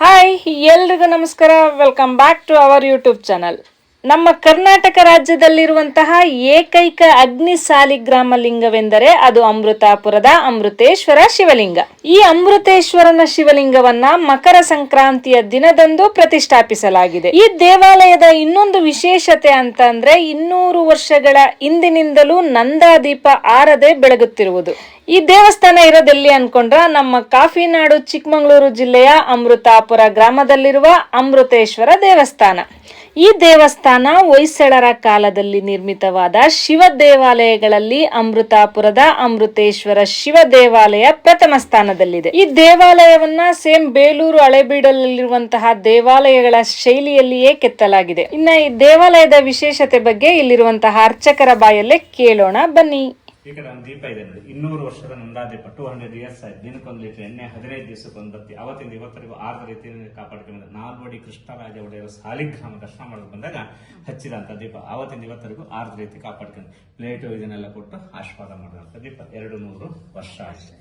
Hi ಎಲ್ರಿಗೂ ನಮಸ್ಕಾರ. Welcome back to our YouTube channel ನಮ್ಮ ಕರ್ನಾಟಕ ರಾಜ್ಯದಲ್ಲಿರುವಂತಹ ಏಕೈಕ ಅಗ್ನಿ ಸಾಲಿಗ್ರಾಮ ಲಿಂಗವೆಂದರೆ ಅದು ಅಮೃತಾಪುರದ ಅಮೃತೇಶ್ವರ ಶಿವಲಿಂಗ. ಈ ಅಮೃತೇಶ್ವರನ ಶಿವಲಿಂಗವನ್ನ ಮಕರ ಸಂಕ್ರಾಂತಿಯ ದಿನದಂದು ಪ್ರತಿಷ್ಠಾಪಿಸಲಾಗಿದೆ. ಈ ದೇವಾಲಯದ ಇನ್ನೊಂದು ವಿಶೇಷತೆ ಅಂತ ಅಂದ್ರೆ ಇನ್ನೂರು ವರ್ಷಗಳ ಹಿಂದಿನಿಂದಲೂ ನಂದಾದೀಪ ಆರದೆ ಬೆಳಗುತ್ತಿರುವುದು. ಈ ದೇವಸ್ಥಾನ ಇರೋದೆಲ್ಲಿ ಅನ್ಕೊಂಡ್ರ ನಮ್ಮ ಕಾಫಿನಾಡು ಚಿಕ್ಕಮಗಳೂರು ಜಿಲ್ಲೆಯ ಅಮೃತಾಪುರ ಗ್ರಾಮದಲ್ಲಿರುವ ಅಮೃತೇಶ್ವರ ದೇವಸ್ಥಾನ. ಈ ದೇವಸ್ಥಾನ ಹೊಯ್ಸಳರ ಕಾಲದಲ್ಲಿ ನಿರ್ಮಿತವಾದ ಶಿವ ದೇವಾಲಯಗಳಲ್ಲಿ ಅಮೃತಾಪುರದ ಅಮೃತೇಶ್ವರ ಶಿವ ದೇವಾಲಯ ಪ್ರಥಮ ಸ್ಥಾನದಲ್ಲಿದೆ. ಈ ದೇವಾಲಯವನ್ನ ಸೇಮ್ ಬೇಲೂರು ಹಳೆಬೀಡಲ್ಲಿರುವಂತಹ ದೇವಾಲಯಗಳ ಶೈಲಿಯಲ್ಲಿಯೇ ಕೆತ್ತಲಾಗಿದೆ. ಇನ್ನ ಈ ದೇವಾಲಯದ ವಿಶೇಷತೆ ಬಗ್ಗೆ ಇಲ್ಲಿರುವಂತಹ ಅರ್ಚಕರ ಬಾಯಲ್ಲೇ ಕೇಳೋಣ. ಬನ್ನಿ. ಈ ಕಡೆ ಒಂದು ದೀಪ ಇದೆ ನೋಡಿ. ಇನ್ನೂರು ವರ್ಷದ ನಂದಾದೀಪ ಟೂ ಹಂಡ್ರೆಡ್ ಇಯರ್ಸ್ ಆಯ್ತು. ದಿನಕ್ಕೊಂದು ಲೀಟರ್ ಎಣ್ಣೆ ಹದಿನೈದು ದಿವಸಕ್ಕೆ ಒಂದು ಬತ್ತಿ. ಅವತ್ತಿಂದ ಇವತ್ತರೆಗೂ ಆರು ರೀತಿಯಲ್ಲಿ ಕಾಪಾಡ್ಕೊಂಡು ನಾಲ್ವಡಿ ಕೃಷ್ಣರಾಜ ಒಡೆಯರು ಸಾಲಿಗ್ರಾಮ ದರ್ಶನ ಮಾಡೋದು ಬಂದಾಗ ಹಚ್ಚಿದಂತ ದೀಪ. ಅವತ್ತಿಂದ ಇವತ್ತರೆಗೂ ಆರು ರೀತಿ ಕಾಪಾಡ್ಕೊಂಡು, ಪ್ಲೇಟು ಇದನ್ನೆಲ್ಲ ಕೊಟ್ಟು ಆಶೀರ್ವಾದ ಮಾಡಿದಂತ ದೀಪ. ಎರಡು ನೂರು ವರ್ಷ ಆಗಿದೆ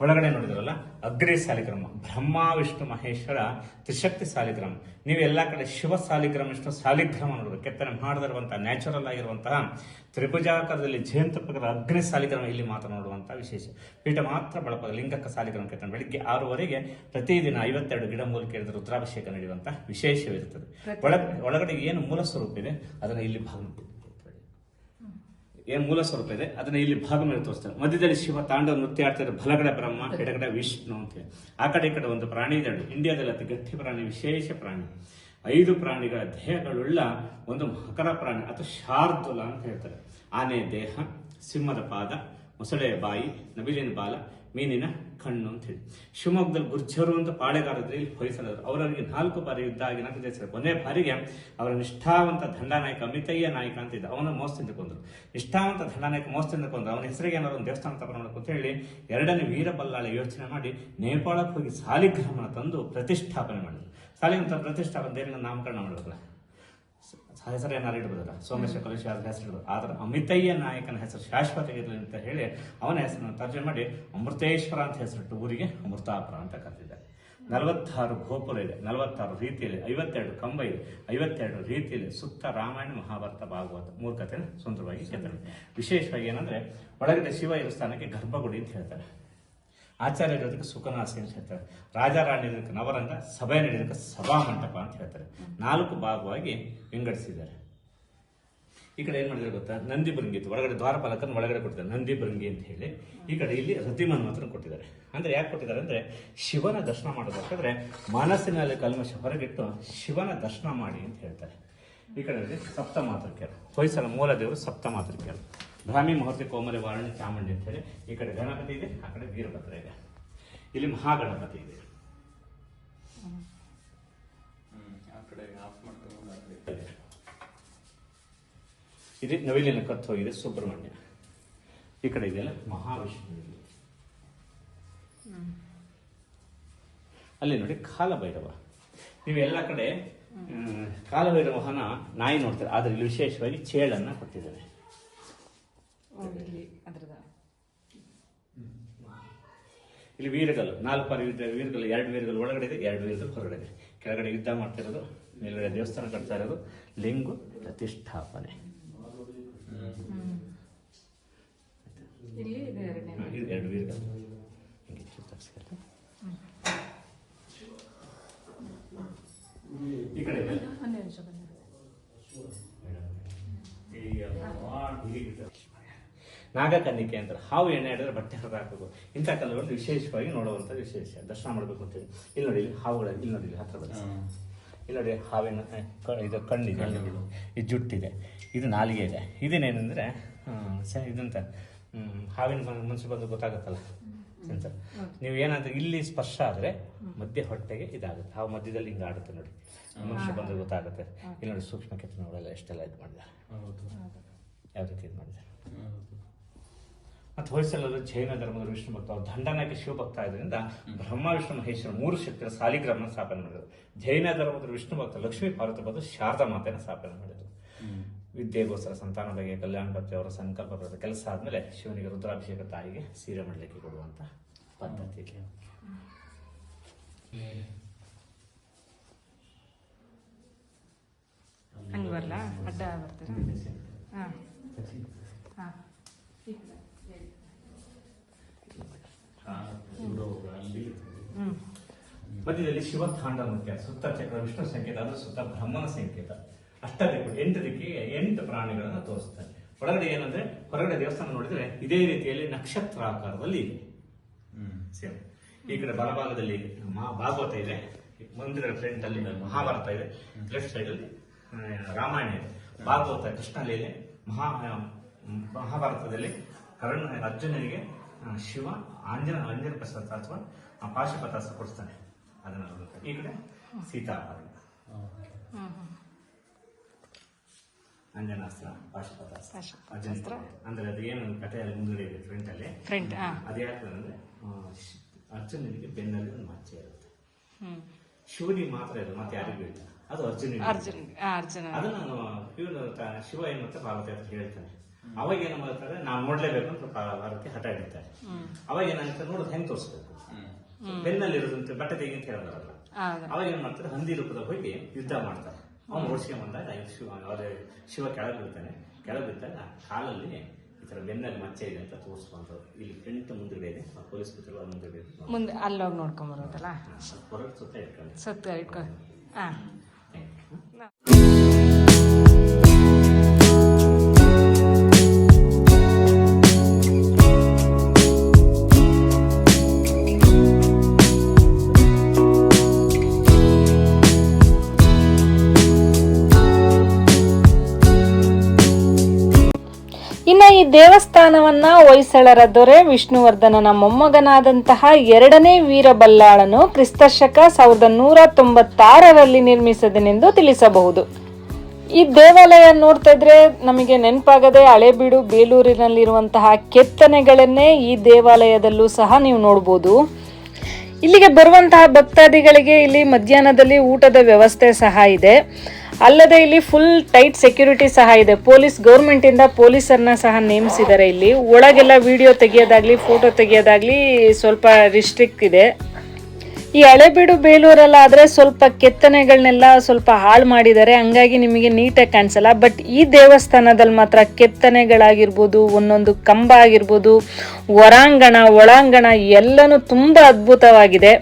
ಒಳಗಡೆ ನೋಡಿದ್ರಲ್ಲ ಅಗ್ರಿ ಸಾಲಿಗ್ರಾಮ ಬ್ರಹ್ಮ ವಿಷ್ಣು ಮಹೇಶ್ವರ ತ್ರಿಶಕ್ತಿ ಸಾಲಿಗ್ರಾಮ. ನೀವು ಎಲ್ಲಾ ಕಡೆ ಶಿವ ಸಾಲಿಗ್ರಾಮ ವಿಷ್ಣು ಸಾಲಿಗ್ರಾಮ ನೋಡಬೇಕು. ಕೆತ್ತನೆ ಮಾಡದಿರುವಂತಹ ನ್ಯಾಚುರಲ್ ಆಗಿರುವಂತಹ ತ್ರಿಭುಜಾಕಾರದಲ್ಲಿ ಜಯಂತಪಕರ ಅಗ್ನಿ ಸಾಲಿಗ್ರಾಮ ಇಲ್ಲಿ ಮಾತ್ರ ನೋಡುವಂತಹ ವಿಶೇಷ. ಪೀಠ ಮಾತ್ರ ಬಳಪದ ಲಿಂಗಕ್ಕ ಸಾಲಿಗ್ರಾಮ ಕೆತ್ತನೆ. ಬೆಳಿಗ್ಗೆ ಆರೂವರೆಗೆ ಪ್ರತಿದಿನ ಐವತ್ತೆರಡು ಗಿಡ ಮೂಲಿಕೆ ರುದ್ರಾಭಿಷೇಕ ನಡೆಯುವಂತಹ ವಿಶೇಷವಿರುತ್ತದೆ. ಒಳಗಡೆ ಒಳಗಡೆ ಏನು ಮೂಲ ಸ್ವರೂಪ ಇದೆ ಅದನ್ನು ಇಲ್ಲಿ ಭಾಗ ಏನ್ ಮೂಲ ಸ್ವರೂಪ ಇದೆ? ಅದನ್ನ ಇಲ್ಲಿ ಭಾಗ ಮೇಲೆ ತೋರಿಸ್ತಾರೆ ಮಧ್ಯದಲ್ಲಿ ಶಿವ ತಾಂಡವ ನೃತ್ಯ ಆಡ್ತಾರೆ ಬಲಗಡೆ ಬ್ರಹ್ಮ ಎಡಗಡೆ ವಿಷ್ಣು ಅಂತ ಆ ಕಡೆ ಈ ಕಡೆ ಒಂದು ಪ್ರಾಣಿ ಇದೆ. ಇಂಡಿಯಾದಲ್ಲಿ ಅತಿ ಗಟ್ಟಿ ಪ್ರಾಣಿ, ವಿಶೇಷ ಪ್ರಾಣಿ. ಐದು ಪ್ರಾಣಿಗಳ ದೇಹಗಳುಳ್ಳ ಒಂದು ಮಕರ ಪ್ರಾಣಿ, ಅಥವಾ ಶಾರ್ದುಲ ಅಂತ ಹೇಳ್ತಾರೆ. ಆನೆ, ದೇಹ, ಸಿಂಹದ ಪಾದ ಮೊಸಳೆಯ ಬಾಯಿ, ನವಿಲಿನ ಬಾಲ, ಮೀನಿನ ಕಣ್ಣು ಅಂತ ಹೇಳಿ. ಶಿವಮೊಗ್ಗದಲ್ಲಿ ಗುರ್ಜರು ಅಂತ ಪಾಳೆಗಾರದ್ರೆ ಇಲ್ಲಿ ಹೊಯ್ಸಲರು ಅವರವರಿಗೆ ನಾಲ್ಕು ಬಾರಿ ಯುದ್ಧ ಆಗಿ ನಗದೇಶರು ಕೊನೆ ಬಾರಿಗೆ ಅವರ ನಿಷ್ಠಾವಂತ ದಂಡನಾಯಕ ಅಮಿತಯ್ಯ ನಾಯಕ ಅಂತ ಇದ್ದ. ಅವನ ಮೋಸದಿಂದ ಕೊಂದರು ನಿಷ್ಠಾವಂತ ದಂಡನಾಯಕ ಮೋಸದಿಂದ ಕೊಂದರು ಅವನ ಹೆಸರಿಗೆ ಏನಾದ್ರು ಒಂದು ದೇವಸ್ಥಾನ ತಗೊಂಡು ಅಂತ ಹೇಳಿ ಎರಡನೇ ವೀರಬಲ್ಲಾಳ ಯೋಚನೆ ಮಾಡಿ ನೇಪಾಳಕ್ಕೆ ಹೋಗಿ ಸಾಲಿಗ್ರಾಮನ ತಂದು ಪ್ರತಿಷ್ಠಾಪನೆ ಮಾಡಿದ್ರು. ಸಾಲಿಗ್ರಾಮ ಪ್ರತಿಷ್ಠಾಪನೆ ದೇವಿನ ನಾಮಕರಣ ಮಾಡಬೇಕಲ್ಲ. ಹೆಸರು ಏನಾರು ಇಡ್ಬೋದಲ್ಲ ಸೋಮೇಶ್ವರ ಕಲೇಶ ಅದ್ರ ಹೆಸರು ಆದ್ರೆ ಅಮಿತಯ್ಯ ನಾಯಕನ ಹೆಸರು ಶಾಶ್ವತ ಇರಲಿ ಅಂತ ಹೇಳಿ ಅವನ ಹೆಸರನ್ನು ತರ್ಜನೆ ಮಾಡಿ ಅಮೃತೇಶ್ವರ ಅಂತ ಹೆಸರಿಟ್ಟು ಊರಿಗೆ ಅಮೃತಾಪುರ ಅಂತ ಕರೆದಿದ್ದಾರೆ. ನಲವತ್ತಾರು ಗೋಪುರ ಇದೆ ನಲವತ್ತಾರು ರೀತಿಯಲ್ಲಿ ಐವತ್ತೆರಡು ಕಂಬ ಇದೆ ಐವತ್ತೆರಡು ರೀತಿಯಲ್ಲಿ ಸುತ್ತ ರಾಮಾಯಣ ಮಹಾಭಾರತ ಭಾಗವತ. ಮೂರು ಕಥೆನ ಸುಂದರವಾಗಿ ಕೇಳ್ತಾರೆ ವಿಶೇಷವಾಗಿ ಏನಂದ್ರೆ ಒಳಗಡೆ ಶಿವ ಇರೋ ಸ್ಥಾನಕ್ಕೆ ಗರ್ಭಗುಡಿ ಅಂತ ಹೇಳ್ತಾರೆ. ಆಚಾರ್ಯ ಇರೋದಕ್ಕೆ ಸುಖನಾಸಿ ಅಂತ ಹೇಳ್ತಾರೆ? ರಾಜಾರಾಣಿ ನವರಂಗ ಸಭೆ ನಡೆಯೋದಕ್ಕೆ ಸಭಾ ಮಂಟಪ ಅಂತ ಹೇಳ್ತಾರೆ. ನಾಲ್ಕು ಭಾಗವಾಗಿ ವಿಂಗಡಿಸಿದ್ದಾರೆ. ಈ ಕಡೆ ಏನು ಮಾಡಿದ್ರೆ ಗೊತ್ತಾ? ನಂದಿ ಭೃಂಗಿ ಇತ್ತು ಒಳಗಡೆ ದ್ವಾರಪಾಲಕನ ಒಳಗಡೆ ಕೊಟ್ಟಿದ್ದಾರೆ. ನಂದಿ ಭೃಂಗಿ ಅಂತ ಹೇಳಿ ಈ ಕಡೆ ಇಲ್ಲಿ ರತಿಮನ್ ಮಾತ್ರ ಕೊಟ್ಟಿದ್ದಾರೆ. ಅಂದರೆ ಯಾಕೆ ಕೊಟ್ಟಿದ್ದಾರೆ ಅಂದರೆ ಶಿವನ ದರ್ಶನ ಮಾಡೋದಕ್ಕಾದ್ರೆ ಮನಸ್ಸಿನಲ್ಲಿ ಕಲ್ಮಶ ಹೊರಗಿಟ್ಟು ಶಿವನ ದರ್ಶನ ಮಾಡಿ ಅಂತ ಹೇಳ್ತಾರೆ. ಈ ಕಡೆ ಸಪ್ತ ಮಾತೃಕೆಯರು ಹೊಯ್ಸಲ ಮೂಲ ದೇವರು ಸಪ್ತ ಮಾತೃಕೆಯರು ಬ್ರಾಹ್ಮಿ ಮುಹೂರ್ತಿ ಕೋಮಲಿ ವಾರಣಿ ಚಾಮುಂಡಿ ಅಂತ ಹೇಳಿ ಈ ಕಡೆ ಗಣಪತಿ ಇದೆ ಆ ಕಡೆ ವೀರಭದ್ರ ಇದೆ. ಇಲ್ಲಿ ಮಹಾಗಣಪತಿ ಇದೆ. ಇದು ನವಿಲಿನ ಕತ್ತು ಹೋಗಿದೆ ಸುಬ್ರಹ್ಮಣ್ಯ. ಈ ಕಡೆ ಇದೆಯಲ್ಲ ಮಹಾವಿಷ್ಣು ಇದೆ. ಅಲ್ಲಿ ನೋಡಿ ಕಾಲಭೈರವ. ನೀವು ಎಲ್ಲ ಕಡೆ ಕಾಲಭೈರವನ ನಾಯಿ ನೋಡ್ತಾರೆ ಆದ್ರೆ ಇಲ್ಲಿ ವಿಶೇಷವಾಗಿ ಚೇಳನ್ನ ಕೊಟ್ಟಿದ್ದಾರೆ. ಇಲ್ಲಿ ವೀರಗಲ್ಲು ನಾಲ್ಕು ಪಾರಿ ವೀರಗಲ್ಲು ಎರಡು ವೀರಗಲ್ಲು ಒಳಗಡೆ ಇದೆ ಎರಡು ವೀರಗಲ್ಲು ಹೊರಗಡೆ ಇದೆ. ಕೆಳಗಡೆ ಯುದ್ಧ ಮಾಡ್ತಿರೋದು ಮೇಲ್ಗಡೆ ದೇವಸ್ಥಾನ ಕಟ್ತಾ ಇರೋದು ಲಿಂಗು ಪ್ರತಿಷ್ಠಾಪನೆ ಹಾ, ಇದು ಎರಡು ವೀರಗಲ್ಲು ಹಿಂಗೆ ಚೂರು ತಗ್ಸ್ಕೊಳ್ತೆ. ಈ ಕಡೆ ಇದೆ. ನಾಗಕನ್ನಿಕೆ ಅಂತಾರೆ ಹಾವು ಎಣ್ಣೆ ಹಿಡಿದ್ರೆ ಬಟ್ಟೆ ಹರಿದು ಹಾಕಬೇಕು. ಇಂಥ ಕಲ್ಲುಗಳನ್ನು ವಿಶೇಷವಾಗಿ ನೋಡುವಂಥ ವಿಶೇಷ. ದರ್ಶನ ಮಾಡಬೇಕು ಅಂತೇಳಿ ಇಲ್ಲಿ ನೋಡಿ ಇಲ್ಲಿ ಹಾವುಗಳ ಇಲ್ಲಿ ನೋಡಿ ಇಲ್ಲಿ ಹತ್ರ ಬನ್ನಿ. ಇಲ್ಲಿ ನೋಡಿ ಹಾವಿನ ಇದು ಕಣ್ಣಿದೆ. ಇದು ಜುಟ್ಟಿದೆ. ಇದು ನಾಲಿಗೆ ಇದೆ. ಇದೇನೇನೆಂದ್ರೆ ಸ ಇದಂತ ಹಾವಿನ ಮನಸ್ಸು ಬಂದು ಗೊತ್ತಾಗುತ್ತಲ್ಲ? ಸೆನ್ಸರ್ ನೀವು ಏನಾದ್ರೆ ಇಲ್ಲಿ ಸ್ಪರ್ಶ ಆದ್ರೆ ಮಧ್ಯೆ ಹೊಟ್ಟೆಗೆ ಇದಾಗುತ್ತೆ. ಹಾವು ಮಧ್ಯದಲ್ಲಿ ಹಿಂಗೆ ಆಡುತ್ತೆ ನೋಡಿ. ಮನುಷ್ಯ ಬಂದ್ರೆ ಗೊತ್ತಾಗುತ್ತೆ. ಇಲ್ಲಿ ನೋಡಿ ಸೂಕ್ಷ್ಮ ನೋಡಲ್ಲ ಎಷ್ಟೆಲ್ಲ ಇದು ಮಾಡಿದ್ದಾರೆ. ಯಾವ ರೀತಿ ಇದು ಮಾಡಿದ್ದಾರೆ? ಮತ್ತು ಜೈನ ಧರ್ಮದ ವಿಷ್ಣು ಭಕ್ತ ಅವ ದಂಡನಾಗಿ ಶಿವ ಶಿವಭಕ್ತ ಆದ್ದರಿಂದ ಬ್ರಹ್ಮ ವಿಷ್ಣು ಮಹೇಶ್ವರ ಮೂರು ಶಕ್ತಿಯ ಸಾಲಿಗ್ರಾಮನ ಸ್ಥಾಪನೆ ಮಾಡಿದರು. ಜೈನ ಧರ್ಮದ ವಿಷ್ಣು ಭಕ್ತ ಲಕ್ಷ್ಮೀ ಪಾರ್ವತಿ ಬಂದು ಶಾರದಾ ಮಾತೆಯನ್ನು ಸ್ಥಾಪನೆ ಮಾಡಿದರು. ವಿದ್ಯೆಗೋಸ್ಕರ ಸಂತಾನಗಳಿಗೆ ಕಲ್ಯಾಣ ಭಕ್ತಿ ಅವರ ಸಂಕಲ್ಪ ಬರೆದ ಕೆಲಸ ಆದಮೇಲೆ ಶಿವನಿಗೆ ರುದ್ರಾಭಿಷೇಕ ತಾಯಿಗೆ ಸೀರೆ ಮಾಡಲಿಕ್ಕೆ ಕೊಡುವಂಥ ಪದ್ಧತಿ ಹಂಗೆ ಬರಲ್ಲ ಅಡ್ಡ ಹಾಂ. ಹಾಂ. ಮಧ್ಯದಲ್ಲಿ ಶಿವ ತಾಂಡ ಮುಖ್ಯ ಸುತ್ತ ಚಕ್ರ ವಿಷ್ಣು ಸಂಕೇತ ಅದು ಸುತ್ತ ಬ್ರಹ್ಮನ ಸಂಕೇತ. ಅಷ್ಟದಿಕ್ಕು ಎಂಟು ದಿಕ್ಕಿಗೆ ಎಂಟು ಪ್ರಾಣಿಗಳನ್ನ ತೋರಿಸ್ತಾರೆ. ಒಳಗಡೆ ಏನಂದ್ರೆ ಹೊರಗಡೆ ದೇವಸ್ಥಾನ ನೋಡಿದ್ರೆ ಇದೇ ರೀತಿಯಲ್ಲಿ ನಕ್ಷತ್ರ ಆಕಾರದಲ್ಲಿ ಇದೆ ಸೇಮ್. ಈ ಕಡೆ ಬಲಭಾಗದಲ್ಲಿ ಮಹಾ ಭಾಗವತ ಇದೆ. ಮಂದಿರ ಫ್ರಂಟ್ ಅಲ್ಲಿ ಮಹಾಭಾರತ ಇದೆ. ಲೆಫ್ಟ್ ಸೈಡ್ ಅಲ್ಲಿ ರಾಮಾಯಣ ಇದೆ. ಭಾಗವತ ಕೃಷ್ಣ ಲೀಲೆ ಮಹಾ ಮಹಾಭಾರತದಲ್ಲಿ ಕರ್ಣ ಅರ್ಜುನನಿಗೆ ಶಿವ ಆಂಜನ ಅಂಜನ ಪ್ರಸಾದ ಅಥವಾ ಆ ಪಾಶುಪತಾಸ ಕೊಡಿಸ್ತಾನೆ. ಅದನ್ನ. ಈ ಕಡೆ ಸೀತಾ ಹ್ಞೂ ಹ್ಞೂ ಅಂಜನಾಸ್ತ್ರ ಪಾಶುಪತಾಸ ಪಾಶುಪತಾಸ್ತ್ರ. ಅಂದ್ರೆ ಅದು ಏನು ಕಥೆಯಲ್ಲಿ ಅಲ್ಲಿ ಇದೆ ಫ್ರಂಟ್ ಅಲ್ಲಿ? ಫ್ರಂಟ್ ಯಾಕೆ ಅಂದ್ರೆ ಅರ್ಜುನನಿಗೆ ಬೆನ್ನಲ್ಲಿ ಒಂದು ಮಚ್ಚೆ ಇರುತ್ತೆ. ಶಿವನಿಗೆ ಮಾತ್ರ ಇದೆ ಮತ್ತೆ ಯಾರಿಗೂ ಇಲ್ಲ. ಅದು ಅರ್ಜುನ ಅರ್ಜುನ್. ಅದನ್ನ ಶಿವ ಏನು ಮತ್ತೆ ಪಾರ್ವತಿ ಅಂತ ಹೇಳ್ತಾನೆ. ಅವಾಗ ಏನ್ ಮಾಡ್ತಾರೆ ನಾವು ನೋಡ್ಲೇಬೇಕು ಅಂತ ಭಾರತಕ್ಕೆ ಹಠ ಹಿಡಿತಾರೆ. ಅವಾಗ ಏನಾಗುತ್ತೆ ನೋಡೋದು ಹೆಂಗ್ ತೋರಿಸ್ಬೇಕು? ಬೆನ್ನಲ್ಲಿ ಇರೋದಂತೆ ಬಟ್ಟೆ ತೆಗಿ ಅಂತ ಹೇಳೋದಲ್ಲ ಅವಾಗ ಏನ್ ಮಾಡ್ತಾರೆ ಹಂದಿ ರೂಪದ ಹೋಗಿ ಯುದ್ಧ ಮಾಡ್ತಾರೆ. ಅವ್ನು ಓಡಿಸ್ಕೊಂಡ್ ಬಂದಾಗ ಶಿವ ಅವ್ರ ಶಿವ ಕೆಳಗೆ ಬಿಡ್ತಾನೆ. ಕೆಳಗೆ ಬಿದ್ದಾಗ ಕಾಲಲ್ಲಿ ಈ ತರ ಬೆನ್ನಲ್ಲಿ ಮಚ್ಚೆ ಇದೆ ಅಂತ ತೋರಿಸ್ಕೊಂಡ್ರು ಇಲ್ಲಿ ಫ್ರಂಟ್ ಮುಂದೆ ಇದೆ ಆ ಪೊಲೀಸ್ ಕೂತಿರುವ ಮುಂದೆ ಇದೆ. ಮುಂದೆ ಅಲ್ಲೋಗಿ ನೋಡ್ಕೊಂಬರೋದಲ್ಲ? ಹೊರಗೆ ಸುತ್ತ ಇಟ್ಕೊಂಡು ಸುತ್ತ ಇಟ್ಕೊ ಹಾಂ. ದೇವಸ್ಥಾನವನ್ನ ಹೊಯ್ಸಳರ ದೊರೆ ವಿಷ್ಣುವರ್ಧನನ ಮೊಮ್ಮಗನಾದಂತಹ ಎರಡನೇ ವೀರಬಲ್ಲಾಳನು ಕ್ರಿಸ್ತಶಕ ಸಾವಿರದ ನೂರ ತೊಂಬತ್ತಾರರಲ್ಲಿ ನಿರ್ಮಿಸಿದನೆಂದು ತಿಳಿಸಬಹುದು. ಈ ದೇವಾಲಯ ನೋಡ್ತಾ ಇದ್ರೆ ನಮಗೆ ನೆನಪಾಗದೆ ಹಳೆಬೀಡು ಬೇಲೂರಿನಲ್ಲಿರುವಂತಹ ಕೆತ್ತನೆಗಳನ್ನೇ ಈ ದೇವಾಲಯದಲ್ಲೂ ಸಹ ನೀವು ನೋಡ್ಬೋದು. ಇಲ್ಲಿಗೆ ಬರುವಂತಹ ಭಕ್ತಾದಿಗಳಿಗೆ ಇಲ್ಲಿ ಮಧ್ಯಾಹ್ನದಲ್ಲಿ ಊಟದ ವ್ಯವಸ್ಥೆ ಸಹ ಇದೆ. ಅಲ್ಲದೆ ಇಲ್ಲಿ ಫುಲ್ ಟೈಟ್ ಸೆಕ್ಯೂರಿಟಿ ಸಹ ಇದೆ. ಪೊಲೀಸ್ ಗೌರ್ಮೆಂಟ್ ಇಂದ ಪೊಲೀಸರನ್ನ ಸಹ ನೇಮಿಸಿದ್ದಾರೆ ಇಲ್ಲಿ. ಒಳಗೆಲ್ಲ ವಿಡಿಯೋ ತೆಗೆಯೋದಾಗ್ಲಿ ಫೋಟೋ ತೆಗೆಯೋದಾಗ್ಲಿ ಸ್ವಲ್ಪ ರಿಸ್ಟ್ರಿಕ್ಟ್ ಇದೆ. ಈ ಹಳೆಬೀಡು ಬೇಲೂರಲ್ಲಾದ್ರೆ ಸ್ವಲ್ಪ ಕೆತ್ತನೆಗಳನ್ನೆಲ್ಲ ಸ್ವಲ್ಪ ಹಾಳು ಮಾಡಿದ್ದಾರೆ. ಹಂಗಾಗಿ ನಿಮಗೆ ನೀಟಾಗಿ ಕಾಣಿಸಲ್ಲ. ಬಟ್ ಈ ದೇವಸ್ಥಾನದಲ್ಲಿ ಮಾತ್ರ ಕೆತ್ತನೆಗಳಾಗಿರ್ಬೋದು, ಒಂದೊಂದು ಕಂಬ ಆಗಿರ್ಬೋದು, ಹೊರಾಂಗಣ, ಒಳಾಂಗಣ ಎಲ್ಲನೂ ತುಂಬ ಅದ್ಭುತವಾಗಿದೆ.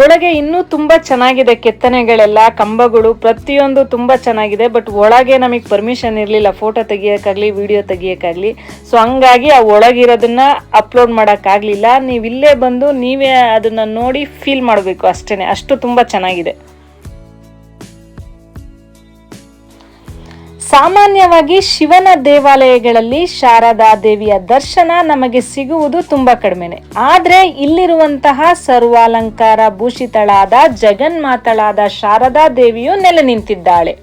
ಒಳಗೆ ಇನ್ನೂ ತುಂಬ ಚೆನ್ನಾಗಿದೆ ಕೆತ್ತನೆಗಳೆಲ್ಲ, ಕಂಬಗಳು, ಪ್ರತಿಯೊಂದು ತುಂಬ ಚೆನ್ನಾಗಿದೆ ಬಟ್ ಒಳಗೆ ನಮಗೆ ಪರ್ಮಿಷನ್ ಇರಲಿಲ್ಲ ಫೋಟೋ ತೆಗಿಯೋಕ್ಕಾಗಲಿ ವಿಡಿಯೋ ತೆಗಿಯೋಕ್ಕಾಗಲಿ. ಸೊ ಹಂಗಾಗಿ ಆ ಒಳಗಿರೋದನ್ನ ಅಪ್ಲೋಡ್ ಮಾಡೋಕ್ಕಾಗಲಿಲ್ಲ. ನೀವು ಇಲ್ಲೇ ಬಂದು ನೀವೇ ಅದನ್ನು ನೋಡಿ ಫೀಲ್ ಮಾಡಬೇಕು ಅಷ್ಟೇ ಅಷ್ಟು ತುಂಬ ಚೆನ್ನಾಗಿದೆ. ಸಾಮಾನ್ಯವಾಗಿ ಶಿವನ ದೇವಾಲಯಗಳಲ್ಲಿ ಶಾರದಾ ದೇವಿಯ ದರ್ಶನ ನಮಗೆ ಸಿಗುವುದು ತುಂಬಾ ಕಡಿಮೆನೆ. ಆದ್ರೆ ಇಲ್ಲಿರುವಂತಹ ಸರ್ವಾಲಂಕಾರ ಭೂಷಿತಳಾದ ಜಗನ್ಮಾತಳಾದ ಶಾರದಾ ದೇವಿಯು ನೆಲೆ ನಿಂತಿದ್ದಾಳೆ.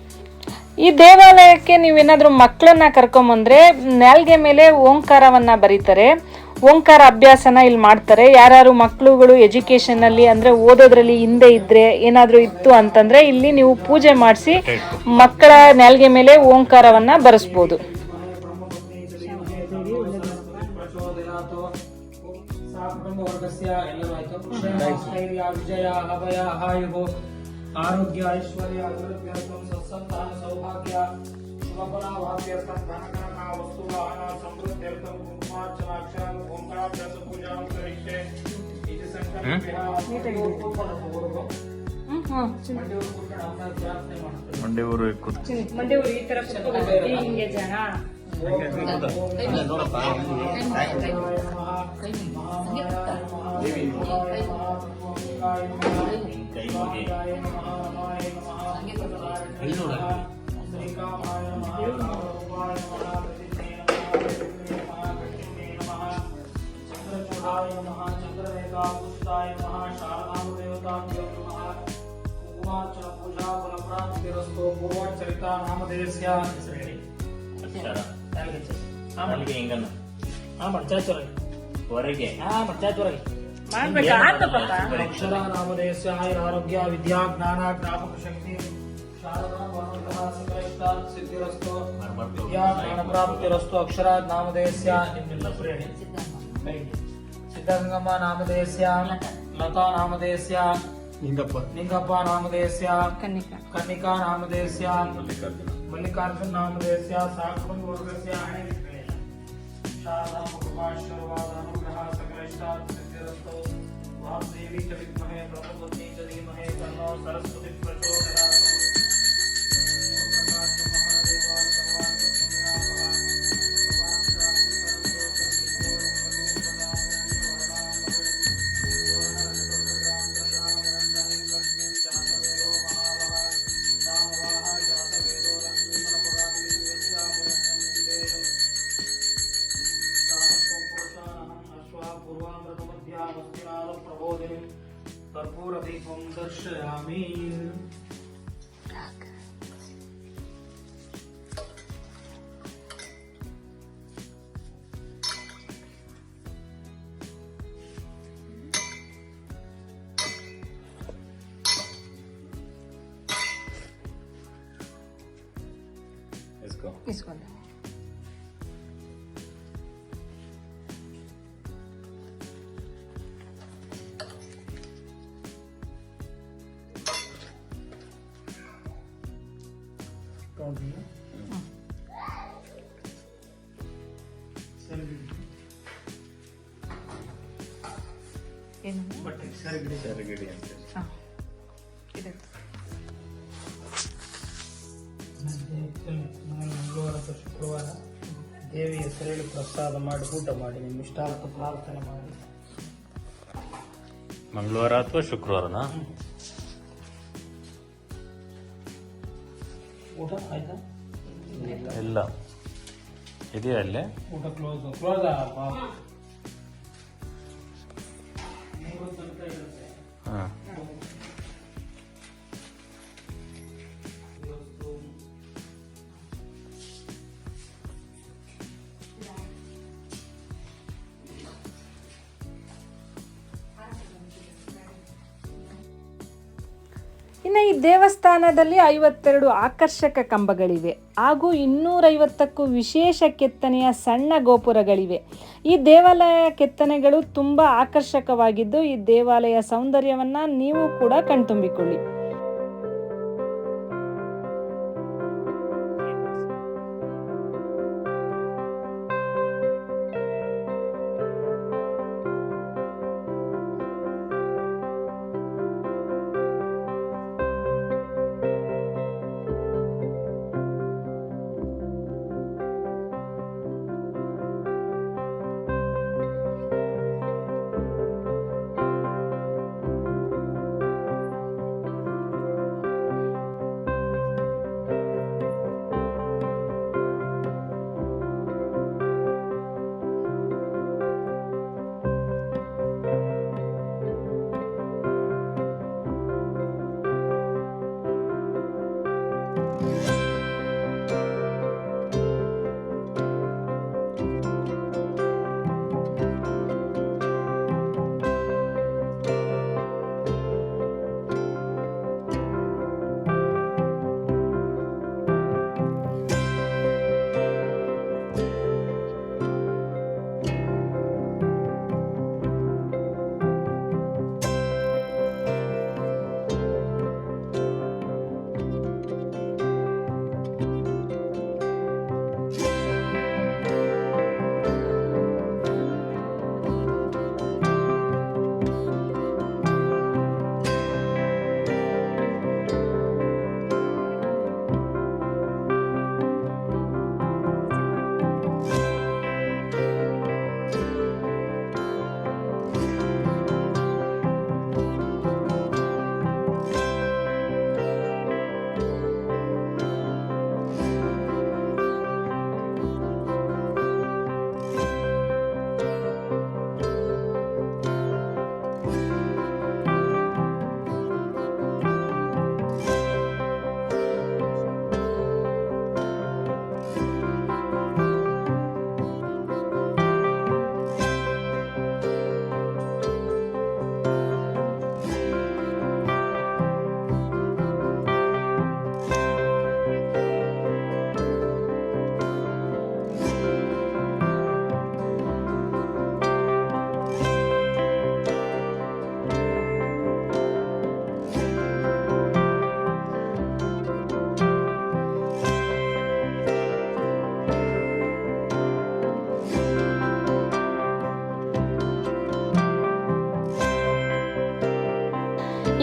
ಈ ದೇವಾಲಯಕ್ಕೆ ನೀವೇನಾದ್ರೂ ಮಕ್ಕಳನ್ನ ಕರ್ಕೊಂಬಂದ್ರೆ, ನಾಲ್ಗೆ ಮೇಲೆ ಓಂಕಾರವನ್ನ ಬರೀತಾರೆ ಓಂಕಾರ ಅಭ್ಯಾಸನ ಇಲ್ಲಿ ಮಾಡ್ತಾರೆ. ಯಾರು ಮಕ್ಕಳುಗಳು ಎಜುಕೇಶನ್ ಅಲ್ಲಿ ಅಂದ್ರೆ ಓದೋದ್ರಲ್ಲಿ ಹಿಂದೆ ಇದ್ರೆ ಏನಾದ್ರೂ ಇತ್ತು ಅಂತಂದ್ರೆ ಇಲ್ಲಿ ನೀವು ಪೂಜೆ ಮಾಡಿಸಿ ಮಕ್ಕಳ ನೆಲ್ಗೆ ಮೇಲೆ ಓಂಕಾರವನ್ನ ಬರೆಸ್ಬೋದು. ಸೌಭಾಗ್ಯ ವಸ್ತು ವಾಹನ ಸಮೃದ್ಧ್ಯರ್ಥಂ ಕುಂಕುಮಾರ್ಚನಾಕ್ಷರಂ ಓಂಕಾರಾಭ್ಯಾಸ ಪೂಜಾಂ ಕರಿಷ್ಯೆ ಇದು ಸಂಕಲ್ಪಃ ಮಾಡ್ತಾರೆ ಮಂಡ್ಯವರು ಕೂತ್ ಮಂಡ್ಯವರು ಈ ತರ ಹಿಂಗೆ ಜನ ಕೈ ಮುಗಿ ಪೂರ್ವಾಚರಿತ ನಾಮಧೇಯಸ್ಯ ಅಕ್ಷರ ನಾಲ್ಗೆ ಹಿಂಗನ್ನ ಹಾ ಮಡ್ಚಾಚುರಗೆ ಹೊರಗೆ ಹಾ ಮಡ್ಚಾಚುರಗೆ ಮಾಡ್ಬೇಕಾ ಆತಪ್ಪ ಅಕ್ಷರ ನಾಮಧೇಯಸ್ಯ ಆರೋಗ್ಯ ವಿದ್ಯಾ ಜ್ಞಾನ ಜ್ಞಾಪಕ ಶಕ್ತಿ ಶಾರದಾ ಭಗವಂತನ ಸಕಲ ಸಿದ್ಧಿರಸ್ತು ಬರ್ಬರ್ತು. ವಿದ್ಯಾ ಜ್ಞಾನ ಪ್ರಾಪ್ತಿರಸ್ತು ಅಕ್ಷರ ನಾಮಧೇಯಸ್ಯ ನಿಮ್ಮೆಲ್ಲ ಪ್ರೇರಣೆ ಸಿದ್ಧಗಂಗಮ್ಮ ನಾಮಧೇಯ ಲತಾ ನಾಮಧೇಯ ನಿಂಗಪ್ಪ ನಿಂಗಪ್ಪ ನಾಮಧೇಯ ಕನ್ನಿಕಾ ಕನ್ನಿಕಾ ನಾಮಧೇಯ ಮಲ್ಲಿಕಾರ್ಜುನ ಮಲ್ಲಿಕಾರ್ಜುನ ನಾಮಧೇಯ ಸಾಕುಬಂಧು ವರ್ಗಸ್ಯ ಶಾರದಾಂಬಕುಮಾಶ್ವರವಾದ ಅನುಗ್ರಹ ಸಕಲ ಇಷ್ಟಾರ್ಥ ಸಿದ್ಧಿರಸ್ತೋ ವಾಸುದೇವಿ ಚ ವಿದ್ಮಹೇ ಪ್ರಭುಪತ್ನಿ ಚ ಧೀಮಹೇ ತನ್ನೋ ಸರಸ್ವತಿ ಪ್ರಚೋದಯಾತ್ कर्पूरदीपं दर्शयामि ಇಸ್ಕೊಂಡು ಏನು? ಬಟ್ಟೆ ಸರಿಗಿಡಿ. ಸರಗಡಿ ಅಂತ. ಹಾಂ. ಇದೆ. ಮಂಗಳವಾರ ಅಥವಾ ಶುಕ್ರವಾರ ದೇವಿ ಹೆಸರೇಳಿ ಪ್ರಸಾದ ಮಾಡಿ ಊಟ ಮಾಡಿ ನಿಮ್ಮ ಇಷ್ಟಾರ್ಥ ಪ್ರಾರ್ಥನೆ ಮಾಡಿ. ಮಂಗಳವಾರ ಅಥವಾ ಶುಕ್ರವಾರನಾ? ಊಟ ಆಯ್ತಾ? ಇಲ್ಲ. ಇದೆಯಾ ಅಲ್ಲೇ? ಊಟ ಕ್ಲೋಸ್ ಕ್ಲೋಸ್ ದೇವಸ್ಥಾನದಲ್ಲಿ ಐವತ್ತೆರಡು ಆಕರ್ಷಕ ಕಂಬಗಳಿವೆ ಹಾಗೂ ಇನ್ನೂರೈವತ್ತಕ್ಕೂ ವಿಶೇಷ ಕೆತ್ತನೆಯ ಸಣ್ಣ ಗೋಪುರಗಳಿವೆ. ಈ ದೇವಾಲಯ ಕೆತ್ತನೆಗಳು ತುಂಬ ಆಕರ್ಷಕವಾಗಿದ್ದು, ಈ ದೇವಾಲಯ ಸೌಂದರ್ಯವನ್ನು ನೀವು ಕೂಡ ಕಣ್ತುಂಬಿಕೊಳ್ಳಿ.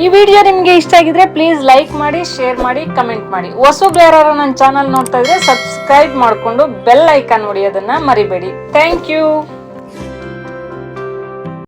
ಈ ವಿಡಿಯೋ ನಿಮಗೆ ಇಷ್ಟ ಆಗಿದ್ರೆ ಪ್ಲೀಸ್ ಲೈಕ್ ಮಾಡಿ ಶೇರ್ ಮಾಡಿ ಕಮೆಂಟ್ ಮಾಡಿ. ಹೊಸಬ್ರು ಯಾರು ನನ್ನ ಚಾನಲ್ ನೋಡ್ತಾ ಇದ್ರೆ ಸಬ್ಸ್ಕ್ರೈಬ್ ಮಾಡ್ಕೊಂಡು ಬೆಲ್ ಐಕಾನ್ ಹೊಡಿಯೋದನ್ನ ಮರಿಬೇಡಿ. Thank you